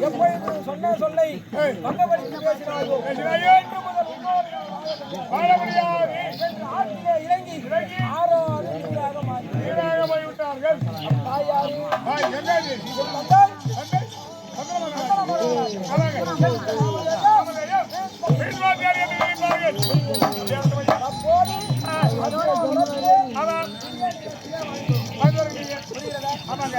எப்பொழுது சொன்ன சொல்லை பங்கப்படுத்தி பேசினார்களோ இறங்கி ஆறாவது நீராக மாறி ஆமாங்க.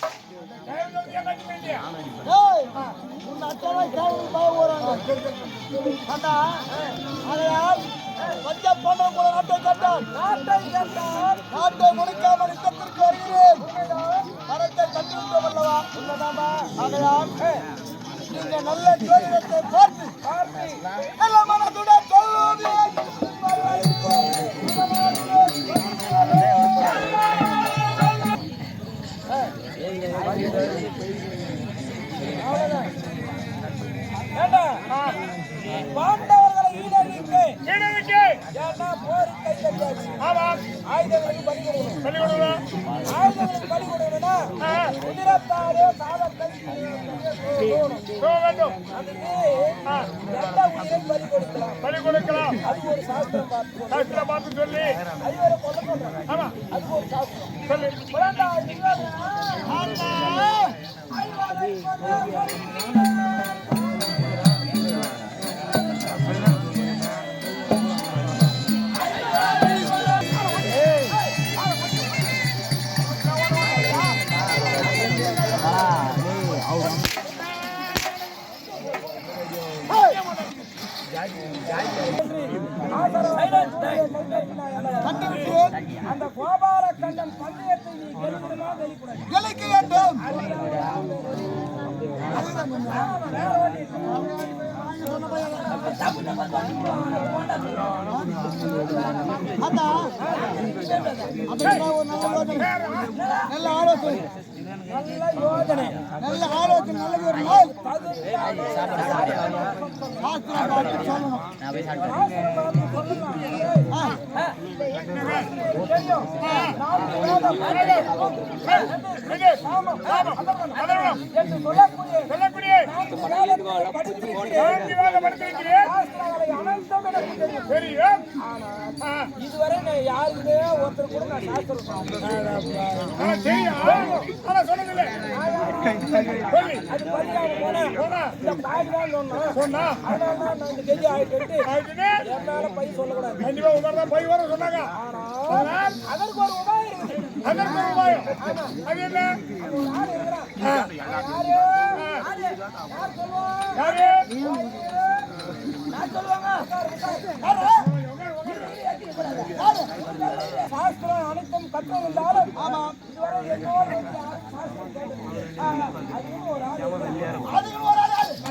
வந்து என்ன நாட்டை முடிக்காமல் யுத்தத்திற்கு போகணும் பலி கொடுக்கலாம் சாஸ்திரம் பார்த்து சொல்லி ஆமா சொல்லி அந்த கோபால கண்ணன் பந்தயத்தை நீ கெலுக்கணுமா வெளிக்கூடாது கெலுக்க வேண்டும். நல்ல ஆலோசனை. நல்ல யோஜனை. நல்ல ஆலோசனை நல்ல ஒரு நாள். சொல்லணும். இதுவரை நான் யாருக்குமே ஒருத்தர் கூட நான் சாஸ்திரம் அது போனா போனா. சொன்னா. அதனால தான் நான் இந்த கெதி ஆயிட்டு ஆயிட்டுன்னு என்னால பை சொல்லக்கூடாது கண்டிப்பா உட்கார்ந்தா போய் வர சொன்னாங்க ஆனால் அதற்கு ஒரு உபாயம் இருக்குது அதற்கு ஒரு உபாயம். அது என்ன ஒரு ஆள் இருக்கிறான். ஆ, யாரு? யாரு? யார் சொல்லுவா? யாரு? யார் சொல்லுவாங்க? யாரு? யாரு? சாஸ்திரம் அனைத்தும் கற்றிருந்தாலும் இதுவரை என்னோடு வந்து யாரும் சாஸ்திரம் கேட்டதில்லை. ஆ, அதுவும் ஒரு ஆள் இருக்கிறான். அதுவும் ஒரு ஆள். என்ன கேக்குறான், என் மச்சான்?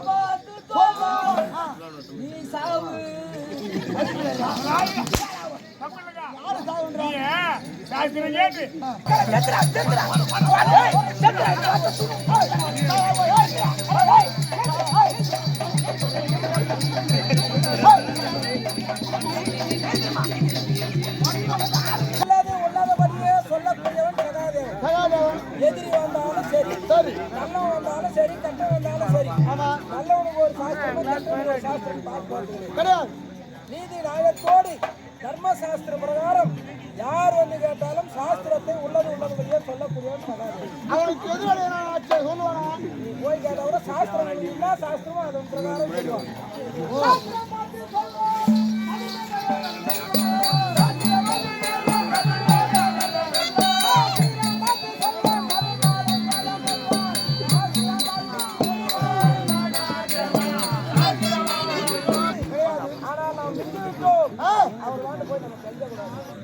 பார்த்து சொல்லுவா நீ சாவு யாரு சாவுன்றா கேட்டு வந்தாலும் சரி கெட்டவன் வந்தாலும் சரி. நல்லவனுக்கு ஒரு சாஸ்திரம் கெட்டவனுக்கு ஒரு சாஸ்திரம் பார்த்துக்கணும். கிடையாது. நீதி நியாயத்தோடு தர்ம சாஸ்திர பிரகாரம் யார் வந்து கேட்டாலும் சாஸ்திரத்தை உள்ளது உள்ளபடியே சொல்லக்கூடியவன் சகாதி அவனுக்கு ஆச்சு? சொல்லுவானா? நீ போய் கேட்டவரை சாஸ்திரம் என்ன சாஸ்திரமோ அதன் பிரகாரம்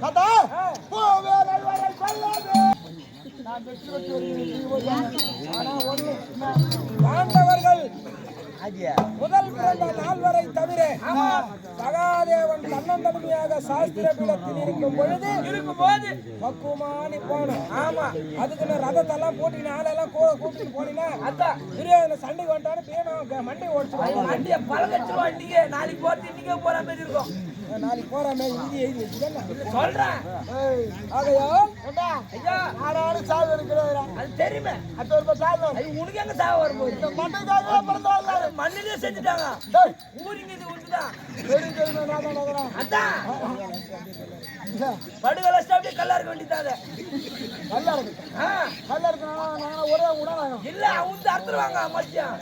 தாத்தா போவே நல்வரை கொல்லாதே நான் வெற்றி பெற்று வருகிறேன். நீ போய் ஆனா ஒண்ணு பாண்டவர்கள் முதல் பிறந்த நாள் வரை தவிர சகாதேவன் தன்னந்தனிமையாக சாஸ்திர பீடத்தில் இருக்கும் பொழுது இருக்கும் போது பக்குவமானி போனோம் ஆமா அதுக்கு நான் ரதத்தெல்லாம் போட்டு ஆளெல்லாம் கூட கூட்டிட்டு போனீங்கன்னா அதான் துரியோதன சண்டை வந்துட்டான்னு பேணும் மண்டை ஓடிச்சு வண்டியை பழகச்சிருவோம் இன்னைக்கு நாளைக்கு போட்டு இன்னைக்கே போற மாதிரி இருக்கும். நாளைக்கு போறாமே இது எழுதி வச்சுக்கல சொல்றேன். ஐயா. ஆனாலும் சாவு இருக்கிறாரா அது தெரியுமே. அது ஒரு சாவு. அது உனக்கு எங்க சாவு வரும்போது? மண்டைக்காக பிறந்தவங்க அது மண்ணிலே செஞ்சுட்டாங்க. ஊரிங்க இது விட்டுதான் வெடி தெரியும் நான் தான் நகரேன். அதான் படுகலை அப்படியே கல்லா இருக்க வேண்டியதாத நல்லா இருக்கு நல்லா இருக்கு நான் ஒரே உடனாங்க இல்ல அவங்க அறுத்துருவாங்க மச்சியம்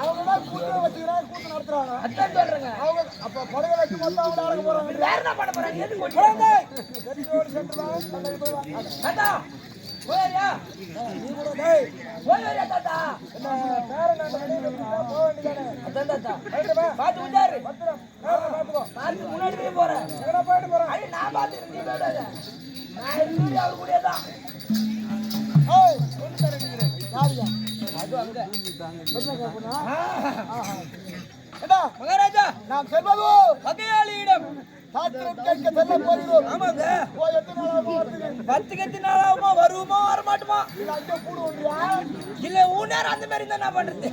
அவங்க கூட்டு வச்சுக்கிறாங்க கூட்டு நடத்துறாங்க. அதான் சொல்றேங்க. அவங்க அப்ப வச்சு மொத்தம் அவங்க அடக்க போறாங்க வேற என்ன பண்ண போறாங்க எது கொண்டு குழந்தை தெரிஞ்சோடு சென்று தான் தந்தை போய். அதான் போயா நீ கூட டேய் போயா தாத்தா? என்ன வண்டியில விட்டுட்டா போக வேண்டியதானே? அதான் தாத்தா. பாத்து விட்டாரு. பத்திரம். பேரனை பார்த்துக்கோ பாத்து முன்னாடி போய் போறேன். எங்கடா போயிட்டு போறான் ஐயோ நான் பாத்துக்கிறேன் நீ போயிடாத நான் இருந்து அவர் கூட தான். ஏய் யாருயா அது அங்க. கேட்கணும் ஆ. மகாராஜா! நாம் செல்வது பகையாளியிடம். சாஸ்திரம் கேட்க செல்ல போகிறோம். ஆமாங்க. போய் எத்தனை நாளாகுமா வருவோமா வரமாட்டோமா? இல்லை ஊனார் அந்த மாதிரி இருந்தா என்ன பண்றது?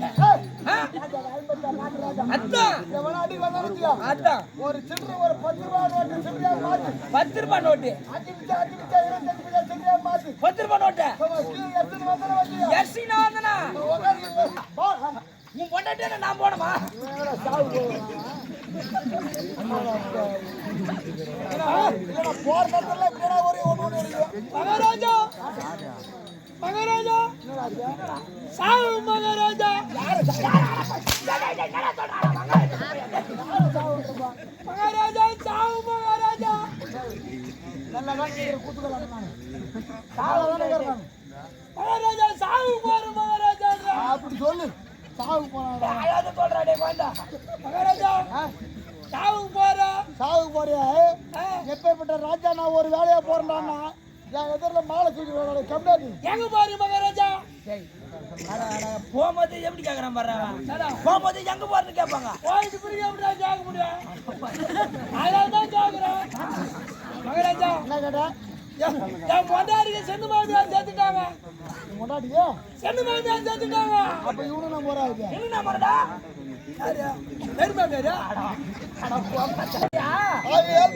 அதான் ஒரு சில்லறை ஒரு பத்து ரூபாய் நோட்டு சில்லறையா மாத்து. பத்து ரூபாய் நோட்டு. பத்து ரூபாய் நோட்டு. எத்தனை நான் வந்தனா? உன் பொண்டாட்டி நான் போனமா மகாராஜா மகாராஜா சாவு மகாராஜா மகாராஜா சாவு மகாராஜா நல்லா கூத்துக்கலாம் சாவு சாலை தானே கேட்கறாங்க மகாராஜா சாவு போற மகாராஜா அப்படி சொல்லு சாவு போனாடா அழகாக சொல்றாடே வேண்டா மகாராஜா சாவு போற. சாவு போறியா? எப்பேற்பட்ட ராஜா நான் ஒரு வேலையா போறேன்டான்னா என் எதிரில் மாலை தூக்கி கம்மியாடி எங்க பாரு மகாராஜா? போகும்போது எப்படி கேக்குறான் பாரு. போகும்போது எங்க போறன்னு கேட்பாங்க போயிட்டு பிறகு எப்படிடா கேட்க முடியும். அதனால தான் கேக்குறேன். மகாராஜா என்ன கேட்டா? என் பொண்டாடிக்கு செந்து மாமியார் சேர்த்துட்டாங்க. முன்னாடியே செந்து மாமியார் சேர்த்துட்டாங்க. அப்ப இவனு போறாது என்ன ஆகையால்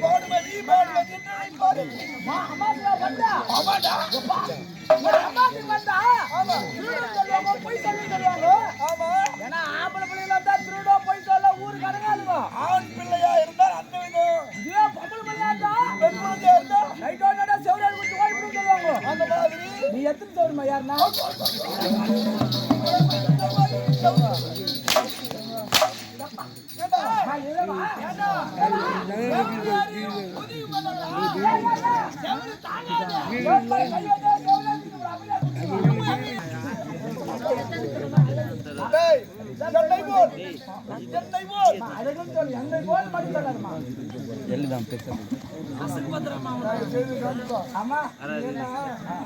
பாடுமதி பாடுமதி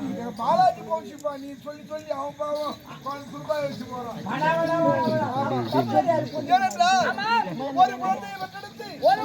எங்க பாலாஜி போச்சுப்பா நீ சொல்லி சொல்லி அவன் பாவம் பதினஞ்சு ரூபாய் வச்சு போறான் ஏனென்றால் ஒரு குழந்தையை ஒரு